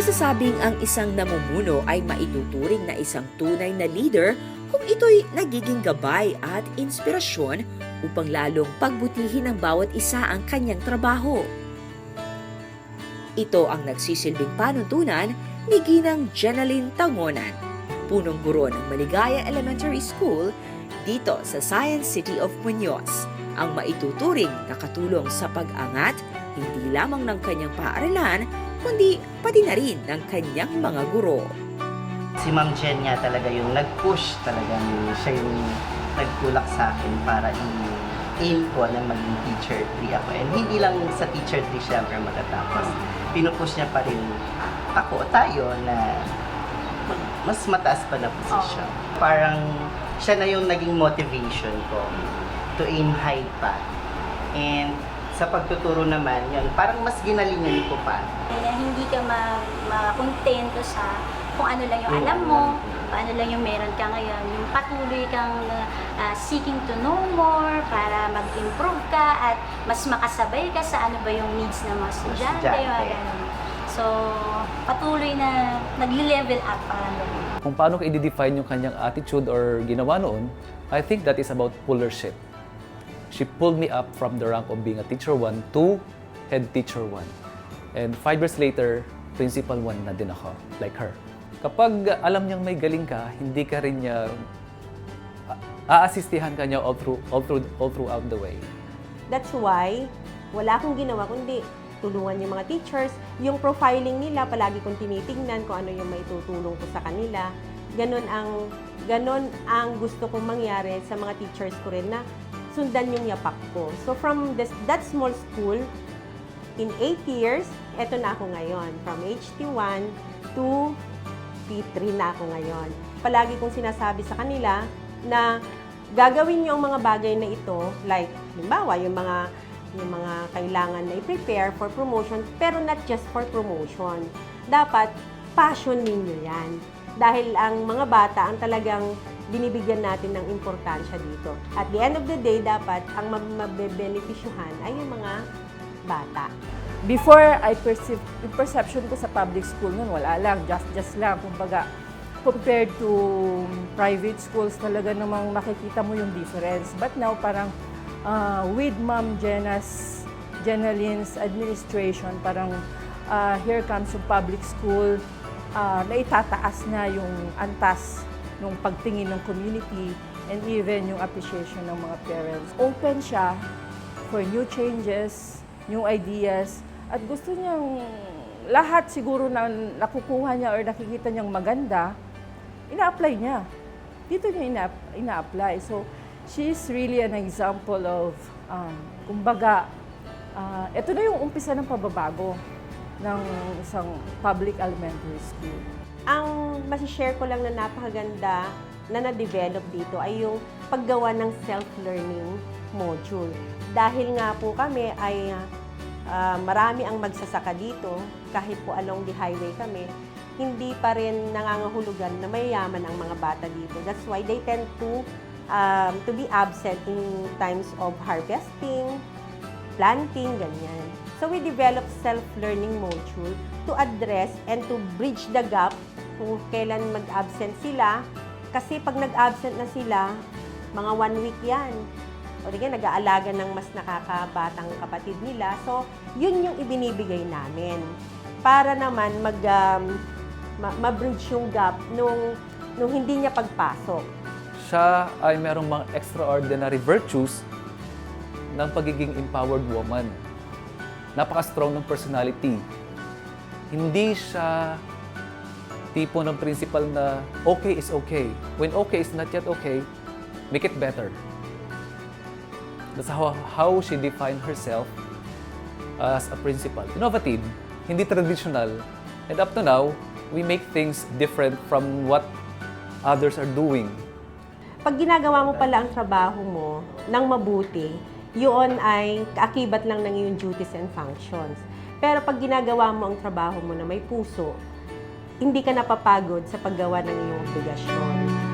masasabing ang isang namumuno ay maituturing na isang tunay na leader kung ito'y nagiging gabay at inspirasyon upang lalong pagbutihin ng bawat isa ang kanyang trabaho. Ito ang nagsisilbing panuntunan ni Ginang Jenaline Tangonan, punong guro ng Maligaya Elementary School dito sa Science City of Muñoz, ang maituturing na katulong sa pag-angat hindi lamang ng kanyang paaralan, kundi pati na rin ng kanyang mga guro. Si Ma'am Jen nga talaga yung nag-push talagang siya yung nagtulak sa akin para i-aim ko na maging teacher 3 ako. And hindi lang sa teacher 3 syempre matatapos. Pinupush niya pa rin ako, tayo na mas mataas pa na posisyon. Parang siya na yung naging motivation ko to aim high pa. And sa pagtuturo naman, yun, parang mas ginalingan ko pa. na hindi ka ma- makontento sa kung ano lang yung alam mo, paano lang yung meron ka ngayon. Yung patuloy kang uh, seeking to know more para mag-improve ka at mas makasabay ka sa ano ba yung needs ng mga estudyante. Mga ganun. So, patuloy na nagli-level up parang ganun. Kung paano ko i-define yung kanyang attitude or ginawa noon, I think that is about pullership. She pulled me up from the rank of being a teacher 1 to head teacher 1. And five years later, principal 1 na din ako, like her. Kapag alam niyang may galing ka, hindi ka rin niya aasistihan ka niya all, through, all, through, all throughout the way. That's why, wala akong ginawa kundi tulungan yung mga teachers. Yung profiling nila, palagi kong tinitingnan kung ano yung may tutulong ko sa kanila. Ganon ang, ganon ang gusto kong mangyari sa mga teachers ko rin na sundan yung yapak ko. So from this, that small school, in 8 years, eto na ako ngayon. From HT1 to P3 na ako ngayon. Palagi kong sinasabi sa kanila na gagawin niyo ang mga bagay na ito, like, halimbawa, yung mga yung mga kailangan na i-prepare for promotion, pero not just for promotion. Dapat, passion ninyo yan. Dahil ang mga bata ang talagang binibigyan natin ng importansya dito. At the end of the day, dapat ang mabebenefisyuhan ay yung mga bata. Before, I perceive, yung perception ko sa public school noon, wala lang, just-just lang. Kumbaga, compared to private schools, talaga namang makikita mo yung difference. But now, parang uh, with Ma'am Jena's, Jenaline's administration, parang uh, here comes yung public school, uh, na itataas na yung antas ng pagtingin ng community and even yung appreciation ng mga parents. Open siya for new changes, new ideas, at gusto niyang lahat siguro na nakukuha niya or nakikita niyang maganda, ina-apply niya. Dito niya ina- ina-apply. So, she's really an example of, um, kumbaga, ah, ito na yung umpisa ng pababago ng isang public elementary school. Ang masishare ko lang na napakaganda na na-develop dito ay yung paggawa ng self-learning module. Dahil nga po kami ay ah, marami ang magsasaka dito, kahit po along the highway kami, hindi pa rin nangangahulugan na mayayaman ang mga bata dito. That's why they tend to um, to be absent in times of harvesting, planting, ganyan. So we developed self-learning module to address and to bridge the gap kung kailan mag-absent sila. Kasi pag nag-absent na sila, mga one week yan. O kaya nag-aalaga ng mas nakakabatang kapatid nila. So, yun yung ibinibigay namin. Para naman mag, um, ma- ma-bridge yung gap nung, nung hindi niya pagpasok. Siya ay merong mga extraordinary virtues ng pagiging empowered woman. Napaka-strong ng personality. Hindi siya tipo ng principal na okay is okay. When okay is not yet okay, make it better. That's how, how she defined herself as a principal. Innovative, hindi traditional. And up to now, we make things different from what others are doing. Pag ginagawa mo pala ang trabaho mo ng mabuti, yun ay kaakibat lang ng iyong duties and functions. Pero pag ginagawa mo ang trabaho mo na may puso, hindi ka napapagod sa paggawa ng iyong obligasyon.